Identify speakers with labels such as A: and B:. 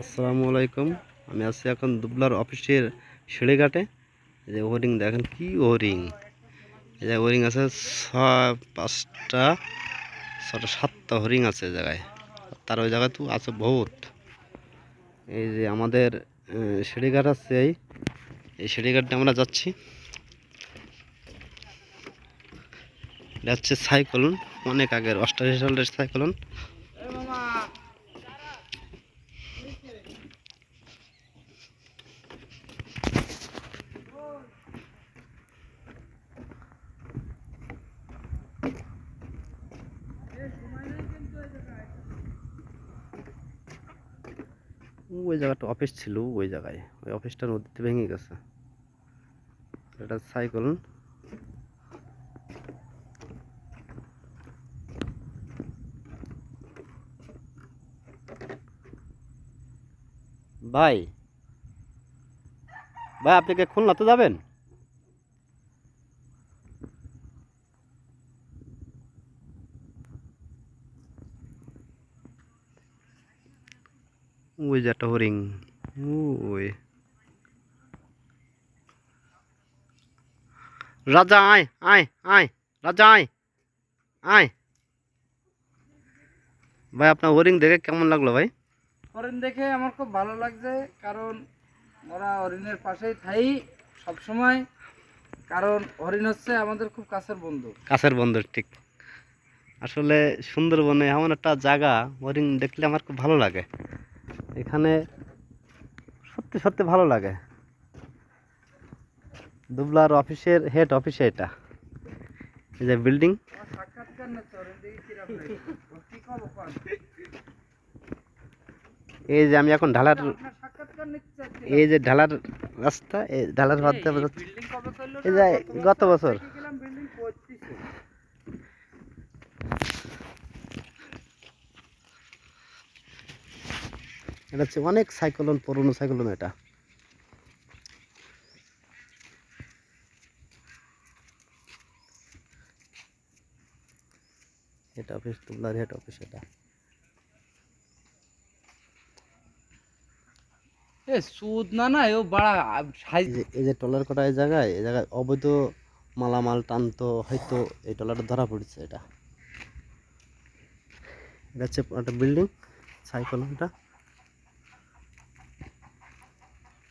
A: আসসালামু আলাইকুম। আমি আছি এখন দুবলার অফিসের সিঁড়িঘাটে। এই যে ওরিং দেখেন, কি ওরিং এই যে ওরিং আছে ছয়, পাঁচটা ছটা সাতটা হরিং আছে জায়গায়। তার ওই জায়গায় তো আছে বহুত। এই যে আমাদের সিঁড়িঘাট আছে এই। এই সিঁড়িঘাটে আমরা যাচ্ছি। এটা হচ্ছে সাইক্লোন, অনেক আগের, অষ্টাশি সালের সাইক্লোন। ওই জায়গাটা অফিস ছিল, ওই জায়গায়। ওই অফিসটা নদীতে ভেঙে গেছে। এটা সাইকেল ভাই ভাই, আপনি কি খুলনাতে যাবেন? ওই যে একটা হরিং ওই। রাজা আয় আয় আয় রাজা আয় আয়। ভাই আপনার হরিং দেখে কেমন লাগল ভাই?
B: হরিণ দেখে আমার খুব ভালো লাগছে কারণ ওরা হরিণের পাশেই থাই সবসময় কারণ হরিণ হচ্ছে আমাদের খুব কাছের বন্ধু।
A: কাছের বন্ধু ঠিক। আসলে সুন্দরবনে এমন একটা জায়গা হরিং দেখলে আমার খুব ভালো লাগে। এখানে সত্যি সত্যি ভালো লাগে। দুবলার অফিসের হেড অফিসে এটা। এই যে বিল্ডিং? এই যে আমি এখন ঢালার এই যে ঢালার রাস্তা এই ঢালার হাতে এই যে গত বছর। এটা হচ্ছে অনেক সাইক্লোন পুরনো সাইক্লোন এটা। হেড অফিস তুবলার হেড অফিস এটা।
B: এ সুদ না না ও বড়া
A: এই যে টলার কটা এই জায়গায় এই জায়গায় অবৈধ মালামাল টানতো হয়তো এই টলারটা ধরা পড়ছে এটা। এটা হচ্ছে একটা বিল্ডিং সাইক্লোনটা।